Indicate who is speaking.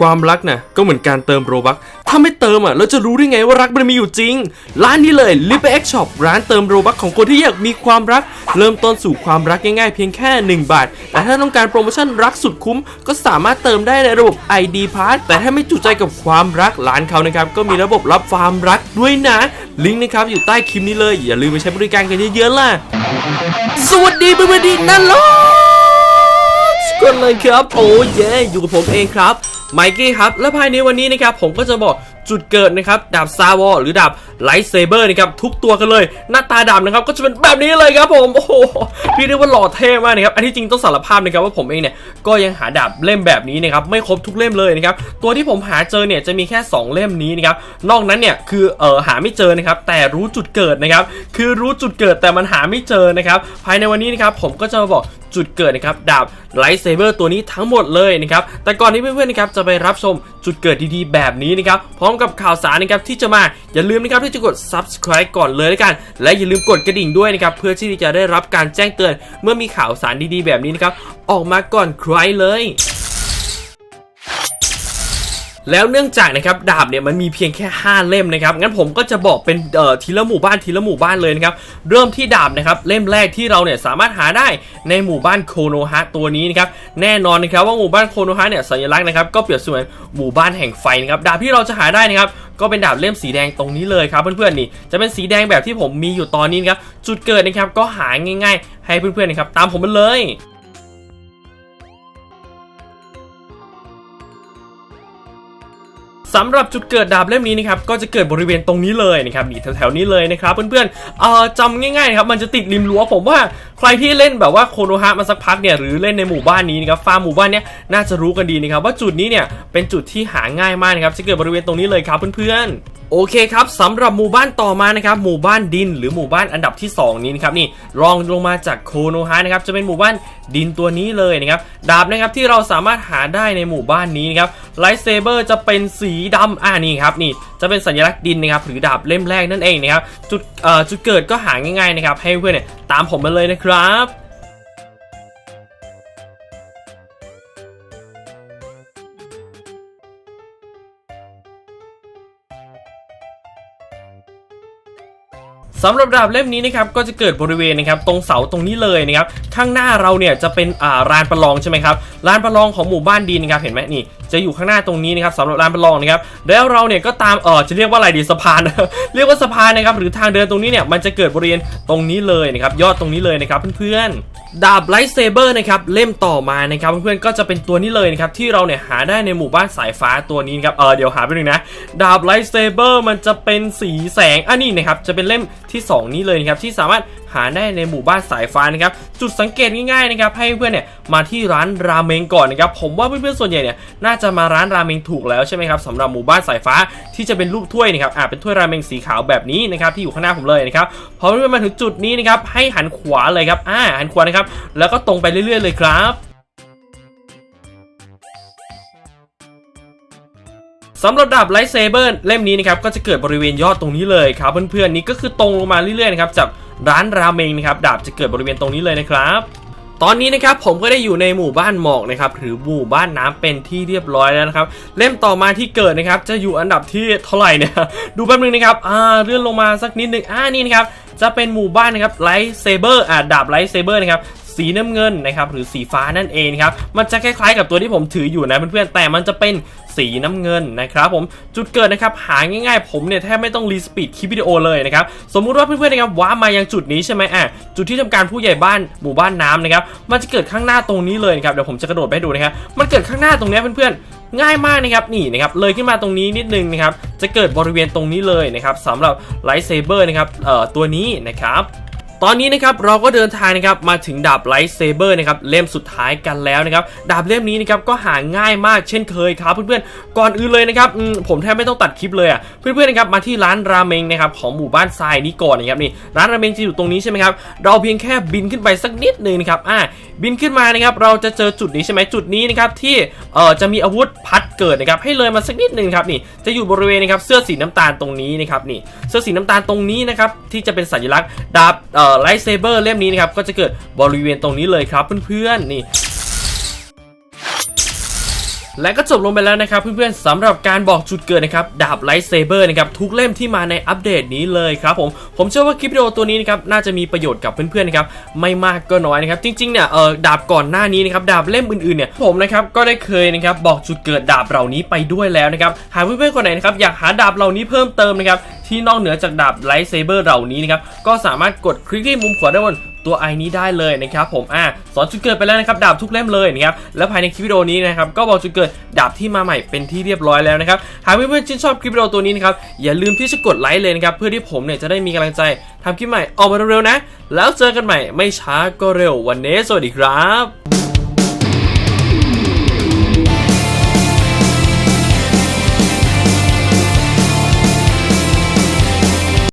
Speaker 1: ความรักน่ะก็เหมือนการเติมโรบัคถ้าไม่เติมอะเราจะรู้ได้ไงว่ารักมันมีอยู่จริง ร้านนี้เลย l i p X Shop ร้านเติมโรบัคของคนที่อยากมีความรัก เริ่มต้นสู่ความรักง่ายๆเพียงแค่ 1 บาท แต่ถ้าต้องการโปรโมชั่นรักสุดคุ้ม ก็สามารถเติมได้ในระบบ ID Pass แต่ถ้าไม่จุใจกับความรักร้านเขานะครับก็มีระบบรับความรักด้วยนะ ลิงก์นะครับอยู่ใต้คลิปนี้เลย อย่าลืมไปใช้บริการกันเยอะๆล่ะ สวัสดีเพื่อนๆดีนั่นโลกกันเลยครับ โอ้เย่อยู่กับผมเองครับ ไมกี้ครับและภายในวันนี้นะครับผมก็จะบอกจุดเกิดนะครับดาบซาวอหรือดาบ ไลท์เซเบอร์นะครับทุกตัวกันเลย หน้าตาดาบนะครับก็จะเป็นแบบนี้เลยครับผมโอ้โหพี่เรียกว่าหล่อเท่มากนะครับอันที่จริงต้องสารภาพนะครับว่าผมเองเนี่ยก็ยังหาดาบเล่มแบบนี้นะครับไม่ครบทุกเล่มเลยนะครับตัวที่ผมหาเจอเนี่ยจะมีแค่ 2 เล่มนี้นะครับนอกนั้นเนี่ยคือเออหาไม่เจอนะครับแต่รู้จุดเกิดนะครับคือรู้จุดเกิดแต่มันหาไม่เจอนะครับภายในวันนี้นะครับผมก็จะมาบอกจุดเกิดนะครับดาบไลท์เซเบอร์ตัวนี้ทั้งหมดเลยนะครับแต่ก่อนที่เพื่อนๆนะครับจะไปรับชมจุดเกิดดีๆ แบบนี้นะครับพร้อมกับข่าวสารนะครับที่จะมาอย่าลืมนะครับที่จะกด subscribe ก่อนเลยแล้วกัน และอย่าลืมกดกระดิ่งด้วยนะครับเพื่อที่จะได้รับการแจ้งเตือน เมื่อมีข่าวสารดีๆ แบบนี้นะครับออกมาก่อนใครเลยแล้วเนื่องจากนะครับดาบเนี่ยมันมีเพียงแค่ 5 เล่มนะครับงั้นผมก็จะบอกเป็นเอ่อทีละหมู่บ้านทีละหมู่บ้านเลยนะครับเริ่มที่ดาบนะครับเล่มแรกที่เราเนี่ยสามารถหาได้ในหมู่บ้านโคโนฮะตัวนี้นะครับแน่นอนนะครับว่าหมู่บ้านโคโนฮะเนี่ยสัญลักษณ์นะครับก็เปรียบเสมือนหมู่บ้านแห่งไฟนะครับดาบที่เราจะหาได้นะครับ ก็เป็นดาบเล่มสีแดงตรงนี้เลยครับเพื่อนๆนี่จะเป็นสีแดงแบบที่ผมมีอยู่ตอนนี้นะครับจุดเกิดนะครับก็หาง่าย ๆ ให้เพื่อนๆนะครับตามผมมาเลยสำหรับจุดเกิดดาบเล่มนี้นะครับก็จะเกิดบริเวณตรงนี้เลยนะครับนี่แถวๆนี้เลยนะครับเพื่อนๆเอ่อจำง่ายๆนะครับมันจะติดริมรั้วผมว่า ใครที่เล่นแบบว่าโคโนฮะมาสักพักเนี่ยหรือเล่นในหมู่บ้านนี้นะครับฟาร์มหมู่บ้านเนี้ยน่าจะรู้กันดีนะครับว่าจุดนี้เนี่ยเป็นจุดที่หาง่ายมากนะครับจะเกิดบริเวณตรงนี้เลยครับเพื่อนๆโอเคครับสำหรับหมู่บ้านต่อมานะครับหมู่บ้านดินหรือหมู่บ้านอันดับที่ 2 นี้นะครับนี่รองลงมาจากโคโนฮะนะครับจะเป็นหมู่บ้านดินตัวนี้เลยนะครับดาบนะครับที่เราสามารถหาได้ในหมู่บ้านนี้นะครับไลท์เซเบอร์จะเป็นสีดำอ่านี่ครับนี่จะเป็นสัญลักษณ์ดินนะครับหรือดาบเล่มแรกนั่นเองนะครับจุดเอ่อจุดเกิดก็หาง่ายๆนะครับให้เพื่อนเนี่ยตามผมมาเลยนะครับ สำหรับดาบเล่มนี้นะครับก็จะเกิดบริเวณนะครับตรงเสาตรงนี้เลยนะครับข้างหน้าเราเนี่ยจะเป็นอ่าลานประลองใช่ไหมครับลานประลองของหมู่บ้านดินนะครับเห็นไหมนี่ จะอยู่ข้างหน้าตรงนี้นะครับสำหรับลานประลองนะครับแล้วเราเนี่ยก็ตามเออจะเรียกว่าอะไรดีสะพาน เรียกว่าสะพานนะครับหรือทางเดินตรงนี้เนี่ยมันจะเกิดบริเวณตรงนี้เลยนะครับยอดตรงนี้เลยนะครับเพื่อนดาบไลท์เซเบอร์นะครับเล่มต่อมานะครับเพื่อนๆก็จะเป็นตัวนี้เลยนะครับที่เราเนี่ยหาได้ในหมู่บ้านสายฟ้าตัวนี้นะครับเออเดี๋ยวหาไปหนึ่งนะดาบไลท์เซเบอร์มันจะเป็นสีแสงอันนี้นะครับจะเป็นเล่มที่ 2 นี้เลยนะครับที่สามารถ หาได้ในหมู่บ้านสายฟ้านะครับจุดสังเกตง่ายๆนะครับให้เพื่อนเนี่ยมาที่ร้านราเมงก่อนนะครับผมว่าเพื่อนๆส่วนใหญ่เนี่ยน่าจะมาร้านราเมงถูกแล้วใช่ไหมครับสำหรับหมู่บ้านสายฟ้าที่จะเป็นรูปถ้วยนะครับอ่าเป็นถ้วยราเมงสีขาวแบบนี้นะครับที่อยู่ข้างหน้าผมเลยนะครับพอเพื่อนๆมาถึงจุดนี้นะครับให้หันขวาเลยครับอ่าหันขวานะครับแล้วก็ตรงไปเรื่อย ๆ เลยครับ สำหรับดาบไลท์เซเบอร์เล่มนี้นะครับก็จะเกิดบริเวณยอดตรงนี้เลยครับเพื่อนๆนี่ก็คือตรงลงมาเรื่อยๆนะครับจากร้านราเมงนะครับดาบจะเกิดบริเวณตรงนี้เลยนะครับตอนนี้นะครับผมก็ได้อยู่ในหมู่บ้านหมอกนะครับหรือหมู่บ้านน้ำเป็นที่เรียบร้อยแล้วนะครับเล่มต่อมาที่เกิดนะครับจะอยู่อันดับที่เท่าไหร่เนี่ยดูแป๊บนึงนะครับอ่าเลื่อนลงมาสักนิดนึงอ่านี่นะครับจะเป็นหมู่บ้านนะครับไลท์เซเบอร์อ่าดาบไลท์เซเบอร์นะครับสีน้ำเงินนะครับหรือสีฟ้านั่นเองครับมันจะคล้ายๆ กับตัวที่ผมถืออยู่นะเพื่อนๆแต่มันจะเป็นสีน้ำเงินนะครับผมจุดเกิดนะครับหาง่ายๆ ผมเนี่ยแทบไม่ต้องรีสปีดคลิปวิดีโอเลยนะครับสมมุติว่าเพื่อนๆนะครับว้ามายังจุดนี้ใช่ไหมอะจุดที่ทำการผู้ใหญ่บ้านหมู่บ้านน้ำนะครับมันจะเกิดข้างหน้าตรงนี้เลยครับเดี๋ยวผมจะกระโดดไปดูนะครับมันเกิดข้างหน้าตรงนี้เพื่อนๆง่ายมากนะครับนี่นะครับเลยขึ้นมาตรงนี้นิดนึงนะครับจะเกิดบริเวณตรงนี้เลยนะครับสำหรับไลท์เซเบอร์นะครับเอ่อตัวนี้นะครับ ตอนนี้นะครับเราก็เดินทางนะครับมาถึงดาบไลท์เซเบอร์นะครับเล่มสุดท้ายกันแล้วนะครับดาบเล่มนี้นะครับก็หาง่ายมากเช่นเคยครับเพื่อนๆก่อนอื่นเลยนะครับผมแทบไม่ต้องตัดคลิปเลยอะเพื่อนๆนะครับมาที่ร้านราเมงนะครับของหมู่บ้านทรายนี้ก่อนนะครับนี่ร้านราเมงจะอยู่ตรงนี้ใช่ไหมครับเราเพียงแค่บินขึ้นไปสักนิดหนึงนะครับอ่าบินขึ้นมานะครับเราจะเจอจุดนี้ใช่ไหมจุดนี้นะครับที่เอ่อจะมีอาวุธพัดเกิดนะครับให้เลยมาสักนิดหนึงครับนี่จะอยู่บริเวณนะครับเสื้อสีน้ำตาลตรงนี้นะครับนี่เสื้อสีน้ำตาลตรงนี้นะครับที่จะเป็นสัญลักษณ์ดาบเอ่ออไลท์เซเบอร์เล่มนี้นะครับก็จะเกิดบริเวณตรงนี้เลยครับเพื่อนๆนี่และก็จบลงไปแล้วนะครับเพื่อนๆสำหรับการบอกจุดเกิดนะครับดาบไลท์เซเบอร์นะครับทุกเล่มที่มาในอัปเดตนี้เลยครับผมผมเชื่อว่าคลิปวิดีโอตัวนี้นะครับน่าจะมีประโยชน์กับเพื่อนๆนะครับไม่มากก็น้อยนะครับจริงๆเนี่ยเออดาบก่อนหน้านี้นะครับดาบเล่มอื่นๆเนี่ยผมนะครับก็ได้เคยนะครับบอกจุดเกิดดาบเหล่านี้ไปด้วยแล้วนะครับหากเพื่อนๆคนไหนนะครับอยากหาดาบเหล่านี้เพิ่มเติมนะครับ ที่นอกเหนือจากดาบไลท์เซเบอร์เหล่านี้นะครับก็สามารถกดคลิกที่มุมขวาด้านบนตัวไอนี้ได้เลยนะครับผมอ่าสอนจุดเกิดไปแล้วนะครับดาบทุกเล่มเลยนะครับแล้วภายในคลิปวิดีโอนี้นะครับก็บอกจุดเกิดดาบที่มาใหม่เป็นที่เรียบร้อยแล้วนะครับหากเพื่อนๆชื่นชอบคลิปวิดีโอตัวนี้นะครับอย่าลืมที่จะกดไลค์เลยนะครับเพื่อที่ผมเนี่ยจะได้มีกำลังใจทำคลิปใหม่ออกมาเร็วๆนะ แล้วเจอกันใหม่ไม่ช้าก็เร็ววันนี้สวัสดีครับ